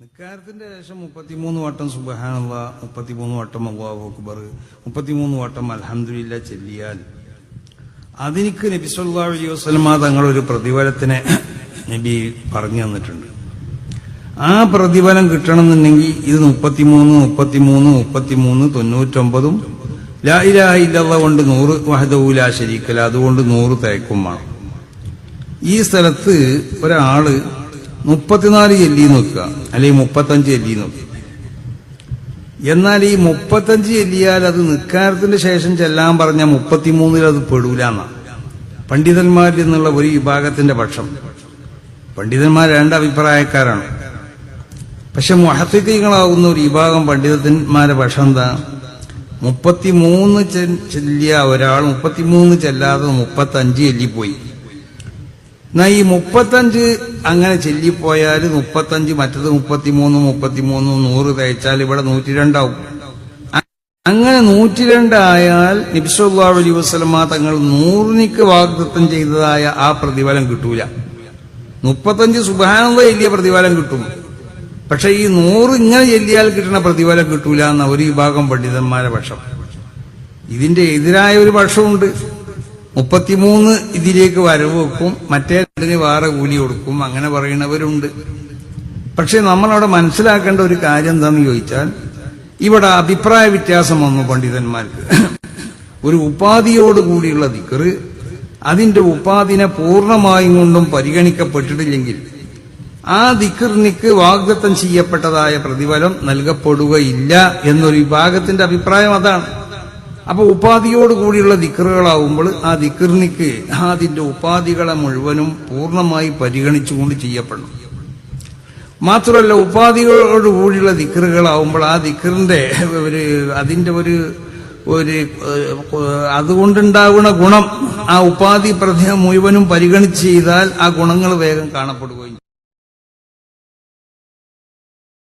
നിക്കാരത്തിന്റെ ശേഷം മുപ്പത്തിമൂന്ന് വട്ടം സുബഹാനുള്ള മുപ്പത്തിമൂന്ന് വട്ടം അള്ളാഹു അക്ബർ മുപ്പത്തിമൂന്ന് വട്ടം അലഹമില്ല ചെല്ലിയാൽ അതിനിക്ക് നബി സല്ലല്ലാഹു അലൈഹി വസല്ലമ തങ്ങൾ ഒരു പ്രതിഫലത്തിനെ നബി പറഞ്ഞു തന്നിട്ടുണ്ട്. ആ പ്രതിഫലം കിട്ടണമെന്നുണ്ടെങ്കിൽ ഇത് മുപ്പത്തിമൂന്ന് മുപ്പത്തിമൂന്ന് മുപ്പത്തിമൂന്ന് തൊണ്ണൂറ്റൊമ്പതും ലാ ഇലാഹ ഇല്ലല്ലാഹ് കൊണ്ട് നൂറ് വഹദൂല ശരിക്കല അതുകൊണ്ട് നൂറ് തേക്കും വേണം. ഈ സ്ഥലത്ത് ഒരാൾ മുപ്പത്തിനാല് ചെല്ലി നോക്കുക. അല്ലെങ്കിൽ മുപ്പത്തഞ്ച് ചെല്ലി നോക്കുക. എന്നാൽ ഈ മുപ്പത്തഞ്ച് ചെല്ലിയാൽ അത് നിക്കാരത്തിന്റെ ശേഷം ചെല്ലാൻ പറഞ്ഞ മുപ്പത്തിമൂന്നിൽ അത് പെടൂല എന്നാ. പണ്ഡിതന്മാരിൽ നിന്നുള്ള ഒരു വിഭാഗത്തിന്റെ പക്ഷം. പണ്ഡിതന്മാർ രണ്ട് അഭിപ്രായക്കാരാണ്. പക്ഷെ മഹത്വങ്ങളാകുന്ന ഒരു വിഭാഗം പണ്ഡിതന്മാരെ പക്ഷം എന്താ? മുപ്പത്തിമൂന്ന് ചെല്ലിയ ഒരാൾ മുപ്പത്തിമൂന്ന് ചെല്ലാതെ മുപ്പത്തഞ്ച് ചെല്ലിപ്പോയി എന്നാ ഈ മുപ്പത്തഞ്ച് അങ്ങനെ ചെല്ലിപ്പോയാൽ മുപ്പത്തഞ്ച് മറ്റത് മുപ്പത്തിമൂന്ന് മുപ്പത്തിമൂന്ന് നൂറ് തയ്ച്ചാൽ ഇവിടെ നൂറ്റി രണ്ടാവും അങ്ങനെ നൂറ്റി രണ്ടായാൽ നബിസ്വല്ലാ അലൈഹി വസ്ലമ തങ്ങൾ നൂറിനിക്ക് വാഗ്ദത്തം ചെയ്തതായ ആ പ്രതിഫലം കിട്ടൂല. മുപ്പത്തഞ്ച് സുബാനുള്ള വലിയ പ്രതിഫലം കിട്ടും. പക്ഷെ ഈ നൂറ് ഇങ്ങനെ ചെല്ലിയാൽ കിട്ടുന്ന പ്രതിഫലം കിട്ടൂല എന്ന ഒരു വിഭാഗം പണ്ഡിതന്മാരെ പക്ഷം. ഇതിന്റെ എതിരായ ഒരു പക്ഷമുണ്ട് മുപ്പത്തിമൂന്ന് ഇതിലേക്ക് വരവ് വെക്കും മറ്റേ രണ്ടിന് വേറെ കൂലി കൊടുക്കും അങ്ങനെ പറയുന്നവരുണ്ട്. പക്ഷെ നമ്മളവിടെ മനസ്സിലാക്കേണ്ട ഒരു കാര്യം എന്താണെന്ന് ചോദിച്ചാൽ ഇവിടെ അഭിപ്രായ വ്യത്യാസം വന്നു പണ്ഡിതന്മാർക്ക്. ഒരു ഉപാധിയോട് കൂടിയുള്ള ദിക്കറ് അതിന്റെ ഉപാധിനെ പൂർണമായും കൊണ്ടും പരിഗണിക്കപ്പെട്ടിട്ടില്ലെങ്കിൽ ആ ദിക്കറിനിക്ക് വാഗ്ദത്തം ചെയ്യപ്പെട്ടതായ പ്രതിഫലം നൽകപ്പെടുകയില്ല എന്നൊരു വിഭാഗത്തിന്റെ അഭിപ്രായം അതാണ്. അപ്പൊ ഉപാധിയോട് കൂടിയുള്ള ദിക്കറുകളാവുമ്പോൾ ആ ദിക്കറിനിക്ക് അതിന്റെ ഉപാധികളെ മുഴുവനും പൂർണമായി പരിഗണിച്ചുകൊണ്ട് ചെയ്യപ്പെടണം മാത്രമല്ല ഉപാധികളോട് കൂടിയുള്ള ദിക്കറുകളാവുമ്പോൾ ആ ദിക്കറിന്റെ ഒരു അതിന്റെ ഒരു ഒരു അതുകൊണ്ടുണ്ടാകുന്ന ഗുണം ആ ഉപാധി പ്രധ മുഴുവനും പരിഗണിച്ച് ചെയ്താൽ ആ ഗുണങ്ങൾ വേഗം കാണപ്പെടുകയും